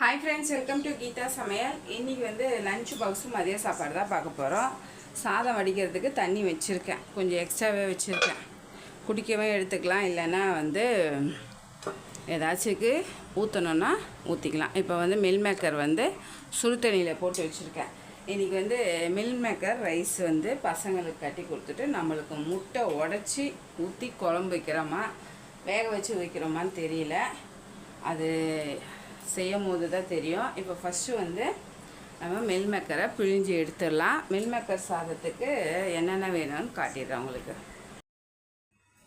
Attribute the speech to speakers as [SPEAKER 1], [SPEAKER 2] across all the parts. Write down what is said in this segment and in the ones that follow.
[SPEAKER 1] Hi friends welcome to Geetha சமையல் இன்னைக்கு வந்து லஞ்ச் பாக்ஸும் மதிய சாப்பாடு தான் பார்க்க போகிறோம் சாதம் வடிக்கிறதுக்கு தண்ணி வச்சுருக்கேன். கொஞ்சம் எக்ஸ்ட்ராவே வச்சுருக்கேன். குடிக்கவே எடுத்துக்கலாம். இல்லைன்னா வந்து ஏதாச்சுக்கு ஊற்றணுன்னா ஊற்றிக்கலாம் இப்போ வந்து மில் மேக்கர் வந்து சுடு தண்ணியில் போட்டு வச்சுருக்கேன். இன்றைக்கி வந்து மில் மேக்கர் ரைஸ் வந்து பசங்களுக்கு கட்டி கொடுத்துட்டு நம்மளுக்கு முட்டை உடச்சி ஊற்றி குழம்பு வைக்கிறோமா? வேக வச்சு வைக்கிறோமான்னு தெரியல. அது செய்யும் போது தான் தெரியும். இப்போ ஃபஸ்ட்டு வந்து நம்ம மில்மேக்கரை பிழிஞ்சு எடுத்துடலாம். மில்மேக்கர் சாதத்துக்கு என்னென்ன வேணும்னு காட்டிடுறேன் உங்களுக்கு.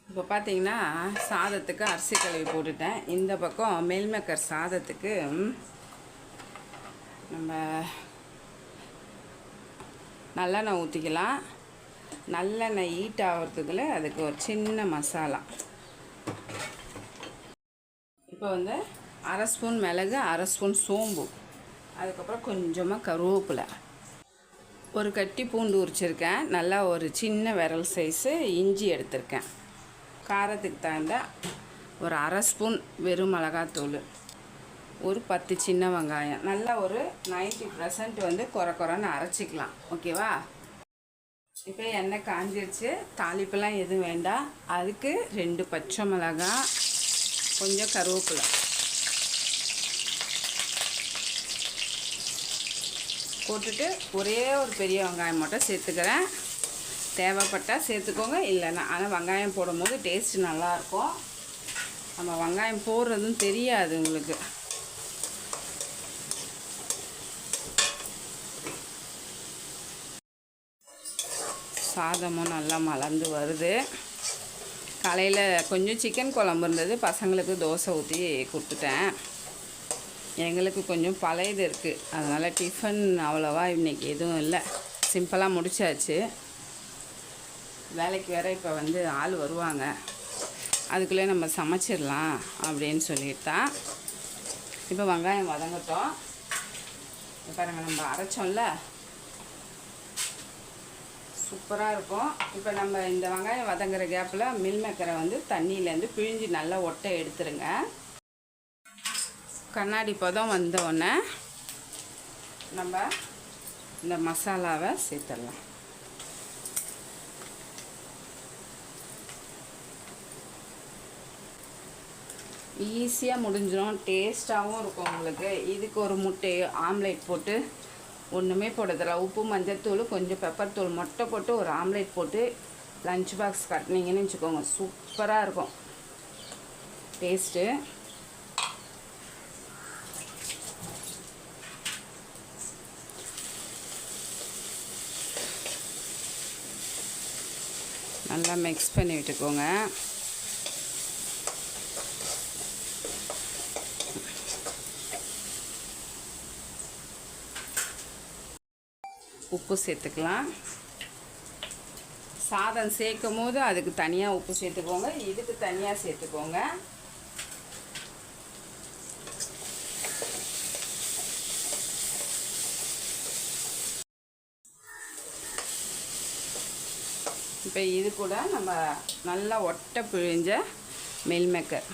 [SPEAKER 1] இப்போ பார்த்தீங்கன்னா சாதத்துக்கு அரிசி கழுவி போட்டுட்டேன். இந்த பக்கம் மெல்மேக்கர் சாதத்துக்கு நம்ம நல்லெண்ணெய் ஊற்றிக்கலாம் நல்லெண்ணெய் ஹீட் ஆகிறதுக்குள்ள அதுக்கு ஒரு சின்ன மசாலா. இப்போ வந்து அரை ஸ்பூன் மிளகு அரை ஸ்பூன் சோம்பு. அதுக்கப்புறம் கொஞ்சமாக கருவேப்பிலை. ஒரு கட்டி பூண்டு உரிச்சிருக்கேன். நல்லா ஒரு சின்ன விரல் சைஸு இஞ்சி எடுத்திருக்கேன். காரத்துக்கு தகுந்த ஒரு அரை ஸ்பூன் வெறும் மிளகாத்தூள். ஒரு பத்து சின்ன வெங்காயம். நல்லா ஒரு 90% பர்சன்ட் வந்து குறை குறைன்னு அரைச்சிக்கலாம். ஓகேவா இப்போ எண்ணெய் காஞ்சிருச்சு. தாளிப்பெல்லாம் எதுவும் வேண்டாம். அதுக்கு ரெண்டு பச்சை மிளகாய் கொஞ்சம் கருவேப்பிலை. போட்டுட்டு ஒரே ஒரு பெரிய வெங்காயம் மட்டும் சேர்த்துக்கிறேன். தேவைப்பட்டால் சேர்த்துக்கோங்க இல்லைன்னா ஆனால் வெங்காயம் போடும்போது டேஸ்ட் நல்லாயிருக்கும். நம்ம வெங்காயம் போடுறதும் தெரியாது உங்களுக்கு. சாதமும் நல்லா மலர்ந்து வருது. காலையில் கொஞ்சம் சிக்கன் குழம்பு இருந்தது பசங்களுக்கு தோசை ஊற்றி கொடுத்துட்டேன். எங்களுக்கு கொஞ்சம் பழையது இருக்குது அதனால் டிஃபன் அவ்வளோவா இன்றைக்கி எதுவும் இல்லை. சிம்பிளாக முடிச்சாச்சு. வேலைக்கு வேறு இப்போ வந்து ஆள் வருவாங்க. அதுக்குள்ளே நம்ம சமைச்சிடலாம் அப்படின்னு சொல்லிட்டு. இப்போ வெங்காயம் வதங்கட்டும். பாருங்கள் நம்ம அரைச்சோம்ல. சூப்பராக இருக்கும். இப்போ நம்ம இந்த வெங்காயம் வதங்குற கேப்பில் மில் மேக்கரை வந்து தண்ணியிலேருந்து பிழிஞ்சு நல்லா ஒட்டை எடுத்துருங்க. கண்ணாடி பதம் வந்தோடனே நம்ம இந்த மசாலாவை சேர்த்துடலாம். ஈஸியாக முடிஞ்சிடும். டேஸ்ட்டாகவும் இருக்கும் உங்களுக்கு. இதுக்கு ஒரு முட்டை ஆம்லேட் போட்டு ஒன்றுமே போடுறதில்ல. உப்பு மஞ்சத்தூள் கொஞ்சம் பெப்பர் தூள் மொட்டை போட்டு ஒரு ஆம்லேட் போட்டு லஞ்ச் பாக்ஸ் கட்டினீங்கன்னு வச்சுக்கோங்க. சூப்பராக இருக்கும். டேஸ்ட்டு நல்லா மிக்ஸ் பண்ணி விட்டுக்கோங்க. உப்பு சேர்த்துக்கலாம். சாதம் சேர்க்கும் போது அதுக்கு தனியாக உப்பு சேர்த்துக்கோங்க. இதுக்கு தனியாக சேர்த்துக்கோங்க. இப்போ இது கூட நம்ம நல்லா ஒட்டை பிழிஞ்ச மில் மேக்கர்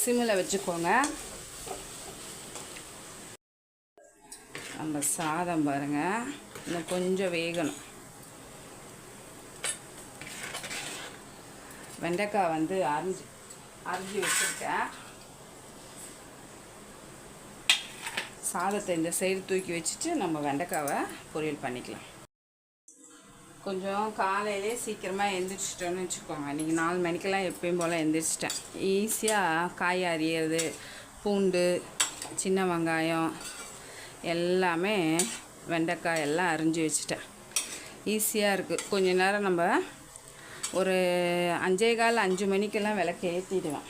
[SPEAKER 1] சிம்மில் வச்சுக்கோங்க. நம்ம சாதம் பாருங்கள் இன்னும் கொஞ்சம் வேகணும். வெண்டைக்காய் வந்து அரிஞ்சு அரிஞ்சு வச்சுருக்கேன். சாதத்தை இந்த சைடு தூக்கி வச்சுட்டு நம்ம வெண்டைக்காவை பொரியல் பண்ணிக்கலாம். கொஞ்சம் காலையிலே சீக்கிரமாக எந்திரிச்சிட்டோன்னு வச்சுக்கோங்க. இன்றைக்கி நாலு மணிக்கெல்லாம் எப்பயும் போல் எந்திரிச்சிட்டேன். ஈஸியாக காய் அறியறது பூண்டு சின்ன வெங்காயம் எல்லாமே வெண்டைக்காய் எல்லாம் அரிஞ்சு வச்சுட்டேன். ஈஸியாக இருக்குது கொஞ்ச நேரம் நம்ம ஒரு அஞ்சே கால் அஞ்சு மணிக்கெல்லாம் விளக்கு ஏற்றிடுவேன்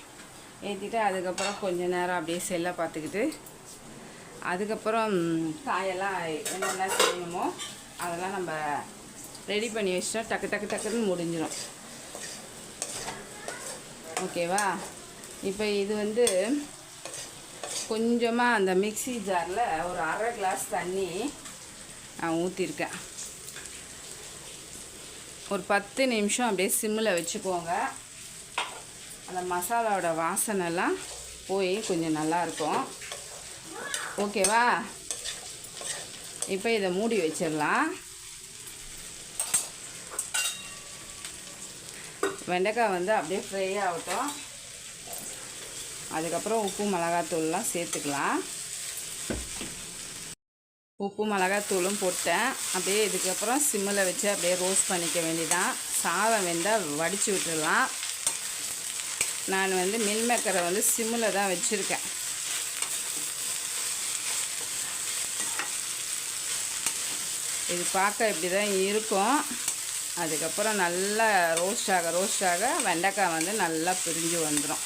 [SPEAKER 1] ஏற்றிட்டு அதுக்கப்புறம் கொஞ்சம் நேரம் அப்படியே செல்லை பார்த்துக்கிட்டு அதுக்கப்புறம் காயெல்லாம் என்னென்ன செய்யணுமோ அதெல்லாம் நம்ம ரெடி பண்ணி வச்சிட்டோம் டக்கு டக்கு டக்குன்னு முடிஞ்சிடும். ஓகேவா? இப்போ இது வந்து கொஞ்சமாக அந்த மிக்ஸி ஜாரில் ஒரு அரை கிளாஸ் தண்ணி நான் ஊற்றிருக்கேன் ஒரு பத்து நிமிஷம் அப்படியே சிம்மில் வச்சுக்கோங்க. அந்த மசாலாவோட வாசனைலாம் போய் கொஞ்சம் நல்லாயிருக்கும். ஓகேவா? இப்போ இதை மூடி வச்சிடலாம். வெண்டைக்காய் வந்து அப்படியே ஃப்ரை ஆகட்டும். அதுக்கப்புறம் உப்பு மிளகாத்தூள்லாம் சேர்த்துக்கலாம். உப்பு மிளகாத்தூளும் போட்டேன். அப்படியே இதுக்கப்புறம் சிம்மில் வச்சு அப்படியே ரோஸ்ட் பண்ணிக்க வேண்டிதான் சாதம் வெந்தால் வடித்து விட்டுடலாம். நான் வந்து மின்மேக்கரை வந்து சிம்மில் தான் வச்சுருக்கேன். இது பார்க்க இப்படி தான் இருக்கும். அதுக்கப்புறம் நல்லா ரோஸ்ட் ஆக ரோஸ்ட் ஆக வெண்டைக்காய் வந்து நல்லா பிரிஞ்சு வந்துடும்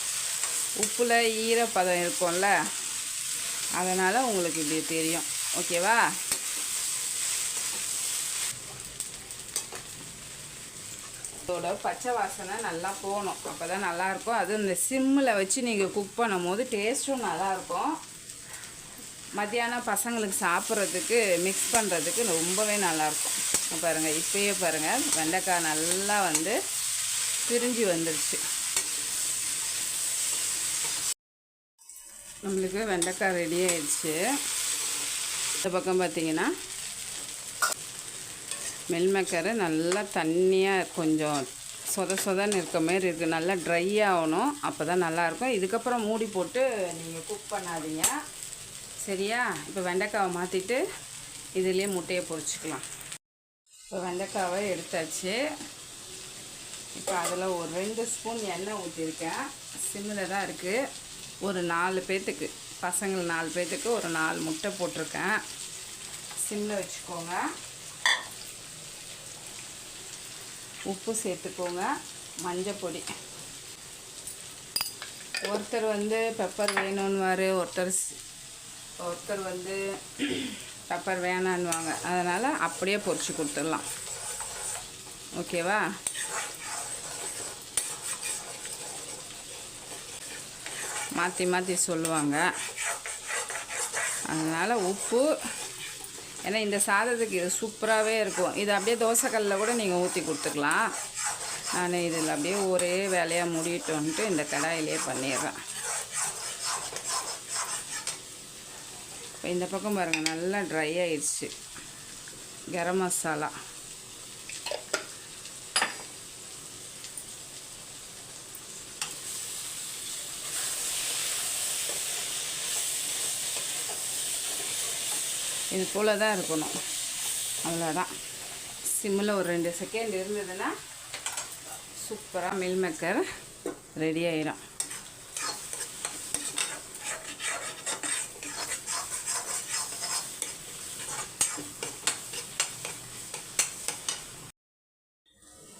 [SPEAKER 1] உப்பில் ஈரப்பதம் இருக்கும்ல அதனால் உங்களுக்கு இப்படி தெரியும். ஓகேவா? இதோட பச்சை வாசனை நல்லா போகணும். அப்போ தான் நல்லாயிருக்கும். அதுவும் இந்த சிம்மில் வச்சு நீங்கள் குக் பண்ணும் போது டேஸ்ட்டும் நல்லாயிருக்கும். மத்தியானம் பசங்களுக்கு சாப்பிட்றதுக்கு மிக்ஸ் பண்ணுறதுக்கு ரொம்பவே நல்லாயிருக்கும். பாருங்கள் இப்போயே பாருங்கள் வெண்டைக்காய் நல்லா வந்து பிரிஞ்சு வந்துடுச்சு நம்மளுக்கு வெண்டைக்காய் ரெடி ஆயிடுச்சு. இந்த பக்கம் பார்த்தீங்கன்னா மெல்மக்கரை நல்லா தண்ணியாக கொஞ்சம் சொத சொதன்னு இருக்க மாரி இருக்குது நல்லா ட்ரை ஆகணும். அப்போ தான் நல்லாயிருக்கும். இதுக்கப்புறம் மூடி போட்டு நீங்கள் குக் பண்ணாதீங்க. சரியா? இப்போ வெண்டைக்காவை மாற்றிட்டு இதுலேயே முட்டையை பொரிச்சிக்கலாம். இப்போ வெண்டைக்காவை எடுத்தாச்சு. இப்போ அதில் ஒரு ரெண்டு ஸ்பூன் எண்ணெய் ஊற்றிருக்கேன் சிம்மில் தான் இருக்குது ஒரு நாலு பேர்த்துக்கு பசங்கள் நாலு பேர்த்துக்கு ஒரு நாலு முட்டை போட்டிருக்கேன். சிம்மில் வச்சுக்கோங்க. உப்பு சேர்த்துக்கோங்க. மஞ்சள் பொடி. ஒருத்தர் வந்து பெப்பர் வேணும்னுவார் ஒருத்தர் ஒருத்தர் வந்து பெப்பர் வேணான்னுவாங்க. அதனால் அப்படியே பொறிச்சு கொடுத்துடலாம். ஓகேவா? மாற்றி மாற்றி சொல்லுவாங்க. அதனால் உப்பு ஏன்னா இந்த சாதத்துக்கு இது சூப்பராகவே இருக்கும். இது அப்படியே தோசைக்கல்லில் கூட நீங்கள் ஊற்றி கொடுத்துக்கலாம். நான் இதில் அப்படியே ஒரே வேலையாக முடிட்டோன்ட்டு இந்த கடாயிலே பண்ணிடுறேன். இப்போ இந்த பக்கம் பாருங்கள் நல்லா ட்ரை ஆயிடுச்சு. கரம் மசாலா. இது போல் தான் இருக்கணும். அவ்வளோதான் சிம்மில் ஒரு ரெண்டு செகண்ட் இருந்ததுன்னா சூப்பராக மில் மேக்கர் ரெடி ஆயிடும்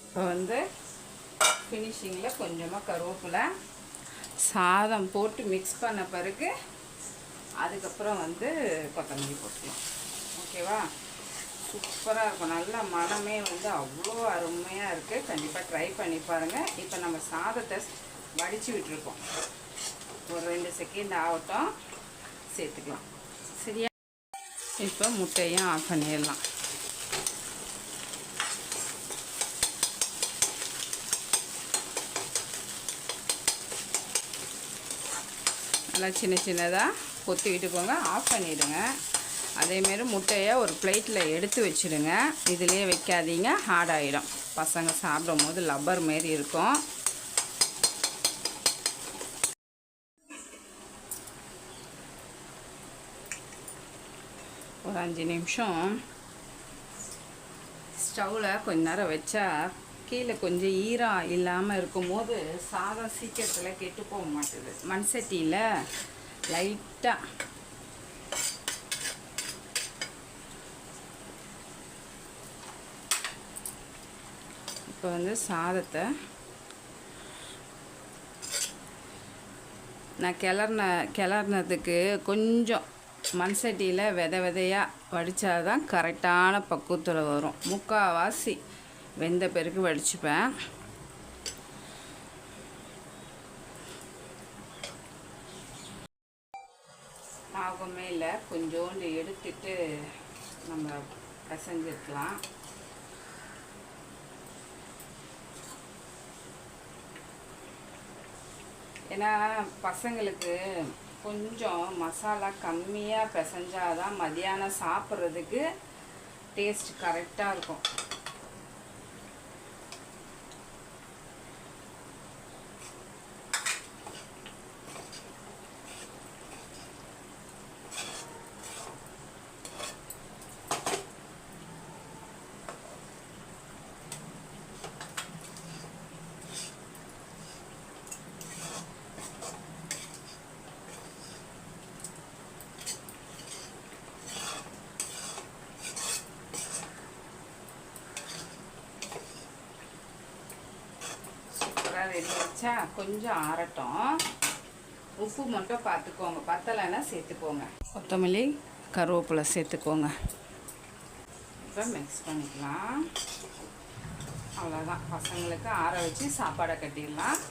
[SPEAKER 1] இப்போ வந்து ஃபினிஷிங்கில் கொஞ்சமாக கருவேப்பிலை சாதம் போட்டு மிக்ஸ் பண்ண பிறகு அதுக்கப்புறம் வந்து கொத்தமல்லி போட்டுக்கலாம் ஓகேவா? சூப்பராக இருக்கும். நல்லா மனமே வந்து அவ்வளோ அருமையாக இருக்குது கண்டிப்பாக ட்ரை பண்ணி பாருங்கள் இப்போ நம்ம சாதத்தை வடித்து விட்டுருக்கோம். ஒரு ரெண்டு செகண்ட் ஆகட்டும். சேர்த்துக்கலாம். சரியா? இப்போ முட்டையும் ஆஃப் பண்ணிடலாம். நல்லா சின்ன சின்னதாக கொத்தி விட்டுக்கோங்க ஆஃப் பண்ணிவிடுங்க அதேமாரி முட்டையை ஒரு பிளேட்டில் எடுத்து வச்சுடுங்க. இதிலே வைக்காதீங்க. ஹார்ட் ஆகிடும் பசங்க சாப்பிடும் போது லப்பர் மாரி இருக்கும். ஒரு அஞ்சு நிமிஷம் ஸ்டவ்வில் கொஞ்ச நேரம் வச்சா கீழே கொஞ்சம் ஈரம் இல்லாமல் இருக்கும்போது சாதம் சீக்கிரத்தில் கெட்டு போக மாட்டேது. மண் சட்டியில் லைட்டாக இப்போ வந்து சாதத்தை நான் கிளறின கிளறினதுக்கு கொஞ்சம் மண் சட்டியில் விதை விதையாக வடித்தாதான் கரெக்டான பக்குவத்தில் வரும். முக்கால்வாசி வெந்த பிறகு வடிச்சுப்பேன். பக்கமே இல்லை கொஞ்சோண்டு எடுத்துட்டு நம்ம பிசைஞ்சிருக்கலாம். ஏன்னா பசங்களுக்கு கொஞ்சம் மசாலா கம்மியாக பிசைஞ்சாதான் மதியானம் சாப்பிட்றதுக்கு டேஸ்ட் கரெக்டாக இருக்கும். ரெடி வச்சா கொஞ்சம் ஆறட்டும். உப்பு மட்டும் பார்த்துக்கோங்க பத்தலைன்னா சேர்த்துக்கோங்க. கொத்தமல்லி கருவேப்பிலை சேர்த்துக்கோங்க. இப்போ மிக்ஸ் பண்ணிக்கலாம். அவ்வளோதான். பசங்களுக்கு ஆற வச்சு சாப்பாடை கட்டிடலாம்.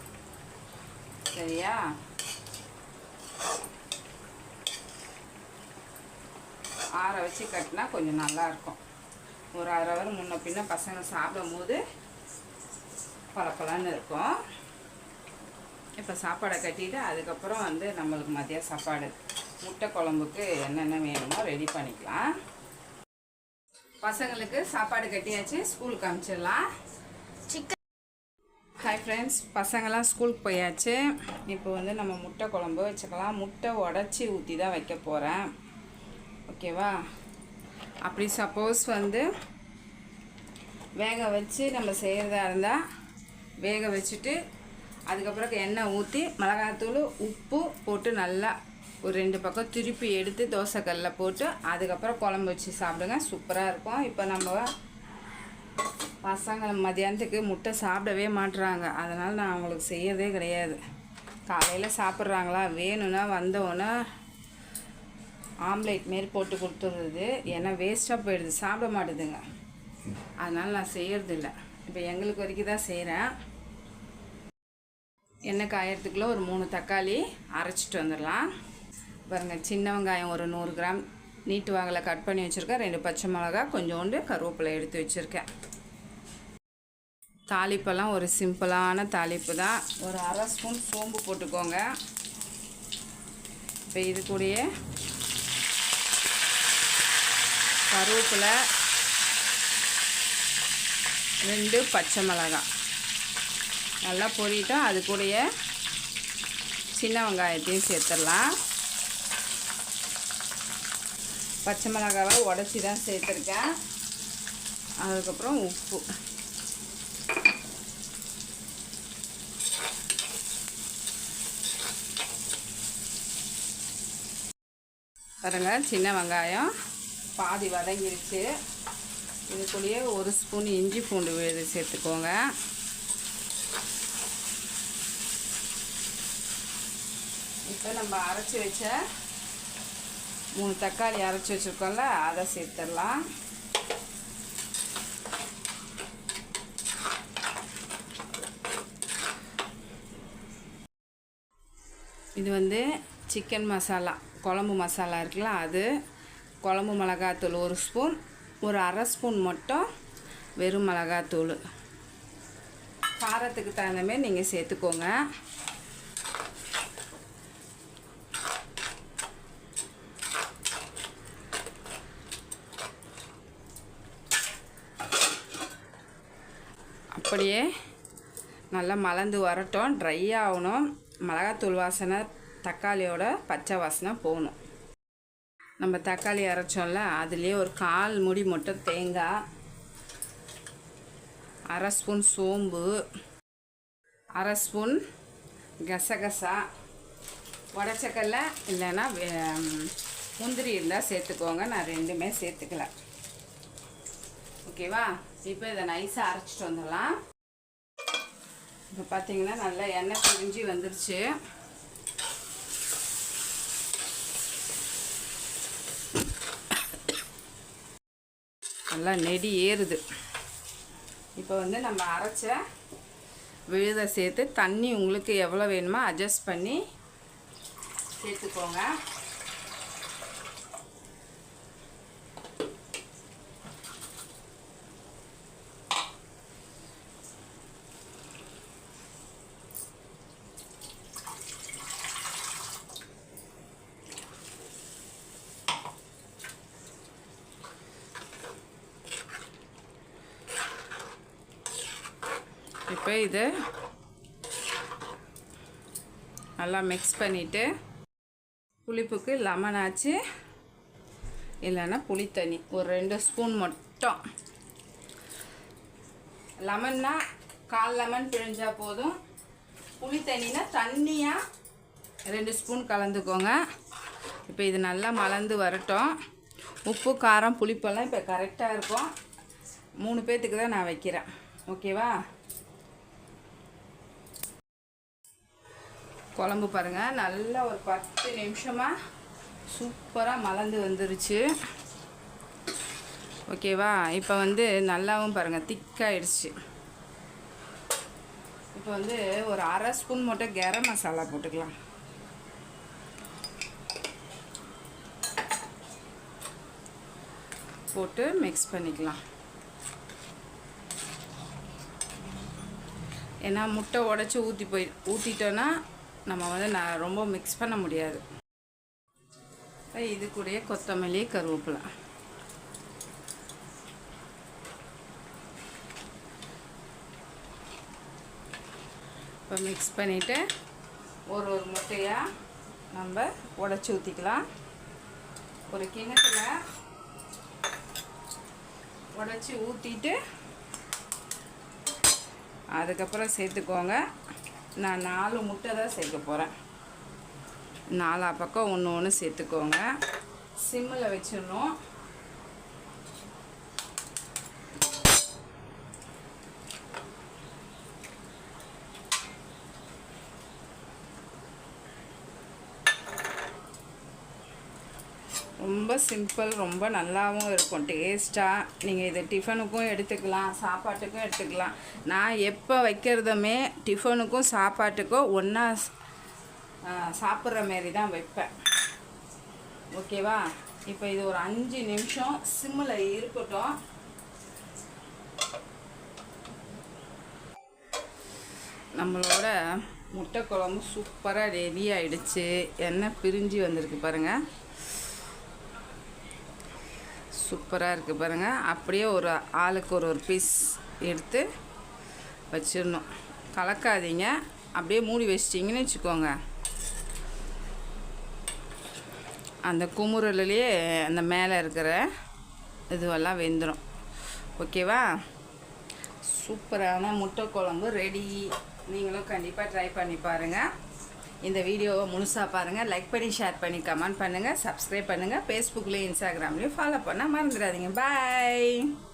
[SPEAKER 1] சரியா? ஆற வச்சு கட்டினா கொஞ்சம் நல்லாயிருக்கும். ஒரு அரை ஹவர் முன்ன பின்ன பசங்க சாப்பிடும் போது பளபளன்னு இருக்கும். இப்போ சாப்பாடை கட்டிட்டு அதுக்கப்புறம் வந்து நம்மளுக்கு மதிய சாப்பாடு. முட்டை குழம்புக்கு என்னென்ன வேணுமோ ரெடி பண்ணிக்கலாம். பசங்களுக்கு சாப்பாடு கட்டியாச்சு ஸ்கூலுக்கு அனுப்பிச்சிடலாம்.
[SPEAKER 2] சிக்கன்.
[SPEAKER 1] ஹாய் ஃப்ரெண்ட்ஸ் பசங்களாம் ஸ்கூலுக்கு போயாச்சு. இப்போ வந்து நம்ம முட்டை குழம்பு வச்சுக்கலாம். முட்டை உடச்சி ஊற்றி தான் வைக்க போகிறேன் ஓகேவா அப்படி சப்போஸ் வந்து வேக வச்சு நம்ம செய்கிறதா இருந்தால் வேக வச்சுட்டு அதுக்கப்புறம் எண்ணெய் ஊற்றி மிளகாத்தூள் உப்பு போட்டு நல்லா ஒரு ரெண்டு பக்கம் திருப்பி எடுத்து தோசைக்கல்லில் போட்டு அதுக்கப்புறம் குழம்பு வச்சு சாப்பிடுங்க. சூப்பராக இருக்கும். இப்போ நம்ம பசங்க மதியானத்துக்கு முட்டை சாப்பிடவே மாட்டுறாங்க அதனால் நான் அவங்களுக்கு செய்யறதே கிடையாது. காலையில் சாப்பிட்றாங்களா? வேணும்னா வந்தோன்னே ஆம்லேட் மாரி போட்டு கொடுத்துடுறது ஏன்னா வேஸ்ட்டாக போயிடுது. சாப்பிட மாட்டுதுங்க. அதனால் நான் செய்யறதில்ல. இப்போ எங்களுக்கு வரைக்கும் தான் செய்கிறேன் எண்ணெய் காயறதுக்குள்ளே ஒரு மூணு தக்காளி அரைச்சிட்டு வந்துடலாம். பாருங்கள் சின்ன வெங்காயம் ஒரு நூறு கிராம். நீட்டு வாங்கலை கட் பண்ணி வச்சுருக்கேன். ரெண்டு பச்சை மிளகா கொஞ்சோண்டு கருவேப்பிலை எடுத்து வச்சுருக்கேன். தாளிப்பெல்லாம் ஒரு சிம்பிளான தாளிப்பு தான். ஒரு அரை ஸ்பூன் சோம்பு போட்டுக்கோங்க. இப்போ இது கூடயே கருவேப்பிலை ரெண்டு பச்சை மிளகாய் நல்லா பொரிட்டா அது கூடயே சின்ன வெங்காயத்தையும் சேர்த்துடலாம். பச்சை மிளகாவை உடச்சி தான் சேர்த்துருக்கேன். அதுக்கப்புறம் உப்பு. பாருங்க சின்ன வெங்காயம் பாதி வதங்கிருச்சு. இது கூடயே ஒரு ஸ்பூன் இஞ்சி பூண்டு விழுது சேர்த்துக்கோங்க. இப்போ நம்ம அரைச்சி வச்ச மூணு தக்காளி அரைச்சி வச்சுருக்கோம்ல அதை சேர்த்துடலாம். இது வந்து சிக்கன் மசாலா குழம்பு மசாலா இருக்குல்ல அது. குழம்பு மிளகாத்தூள் ஒரு ஸ்பூன் ஒரு அரை ஸ்பூன் மட்டும் வெறும் மிளகாத்தூள். காரத்துக்கு தகுந்தமாரி நீங்கள் சேர்த்துக்கோங்க. அப்படியே நல்லா மலர்ந்து வரட்டும். ட்ரை ஆகணும். மிளகாத்தூள் வாசனை தக்காளியோட பச்சை வாசனை போகணும். நம்ம தக்காளி அரைச்சோம்ல அதுலேயே ஒரு கால் முடி மட்டும் தேங்காய் அரை ஸ்பூன் சோம்பு அரை ஸ்பூன் கசகசா உடச்சக்கல்ல இல்லைன்னா வே- முந்திரி இருந்தால் சேர்த்துக்கோங்க. நான் ரெண்டுமே சேர்த்துக்கல. ஓகேவா? இப்போ இதை நைஸாக அரைச்சிட்டு வந்துடலாம். இப்போ பார்த்தீங்கன்னா நல்லா எண்ணெய் பிரிஞ்சு வந்துருச்சு. நல்லா நெடி ஏறுது. இப்போ வந்து நம்ம அரைச்ச விழுதை சேர்த்து தண்ணி உங்களுக்கு எவ்வளோ வேணுமோ அட்ஜஸ்ட் பண்ணி சேர்த்துக்கோங்க இப்போ இது. நல்லா மிக்ஸ் பண்ணிவிட்டு புளிப்புக்கு லெமன் ஆச்சு. இல்லைன்னா புளித்தண்ணி ஒரு ரெண்டு ஸ்பூன் மட்டும். லெமன்னா கால் லெமன் பிழிஞ்சால் போதும். புளித்தண்ணினா தண்ணியாக ரெண்டு ஸ்பூன் கலந்துக்கோங்க. இப்போ இது நல்லா மலர்ந்து வரட்டும். உப்பு காரம் புளிப்பெல்லாம் இப்போ கரெக்டாக இருக்கும். மூணு பேர்த்துக்கு தான் நான் வைக்கிறேன். ஓகேவா குழம்பு பாருங்கள் நல்லா ஒரு பத்து நிமிஷமாக சூப்பராக மலர்ந்து வந்துருச்சு. ஓகேவா? இப்போ வந்து நல்லாவும் பாருங்கள் திக்காயிடுச்சு. இப்போ வந்து ஒரு அரை ஸ்பூன் மட்டும் கரம் மசாலா போட்டுக்கலாம். போட்டு மிக்ஸ் பண்ணிக்கலாம். ஏன்னா முட்டை உடச்சி ஊற்றி போய் ஊற்றிட்டோன்னா நம்ம வந்து நான் ரொம்ப மிக்ஸ் பண்ண முடியாது. இது கூடயே கொத்தமல்லி கருவேப்பிலை. இப்போ மிக்ஸ் பண்ணிவிட்டு ஒரு ஒரு முட்டையாக நம்ம உடச்சி ஊற்றிக்கலாம் ஒரு கிணத்துல உடச்சி ஊற்றிட்டு அதுக்கப்புறம் சேர்த்துக்கோங்க. நான் நாலு முட்டை தான் சேர்க்க போகிறேன் நாலா பக்கம் ஒன்று ஒன்று சேர்த்துக்கோங்க. சிம்மில் வச்சிடணும். ரொம்ப சிம்பிள் ரொம்ப நல்லாவும் இருக்கும். டேஸ்ட்டாக நீங்கள் இதை டிஃபனுக்கும் எடுத்துக்கலாம் சாப்பாட்டுக்கும் எடுத்துக்கலாம். நான் எப்போ வைக்கிறதுமே டிஃபனுக்கும் சாப்பாட்டுக்கும் ஒன்றா சாப்பிட்ற மாரி தான் வைப்பேன். ஓகேவா இப்போ இது ஒரு அஞ்சு நிமிஷம் சிம்மில் இருக்கட்டும். நம்மளோட முட்டை குழம்பு சூப்பராக ரெடி ஆகிடுச்சு எண்ணெய் பிரிஞ்சு வந்திருக்கு பாருங்கள் சூப்பராக இருக்குது பாருங்கள் அப்படியே ஒரு ஆளுக்கு ஒரு ஒரு பீஸ் எடுத்து வச்சிடணும். கலக்காதீங்க. அப்படியே மூடி வச்சிட்டிங்கன்னு வச்சுக்கோங்க. அந்த குமுறலையே அந்த மேலே இருக்கிற இதுவெல்லாம் வெந்துடும் ஓகேவா? சூப்பரான முட்டை குழம்பு ரெடி. நீங்களும் கண்டிப்பாக ட்ரை பண்ணி பாருங்கள் இந்த வீடியோவை முழுசாக பாருங்கள் லைக் பண்ணி ஷேர் பண்ணி கமெண்ட் பண்ணுங்கள் சப்ஸ்கிரைப் பண்ணுங்கள் ஃபேஸ்புக்லேயும் இன்ஸ்டாகிராம்லேயும் ஃபாலோ பண்ணால் மறந்துடாதீங்க. பாய்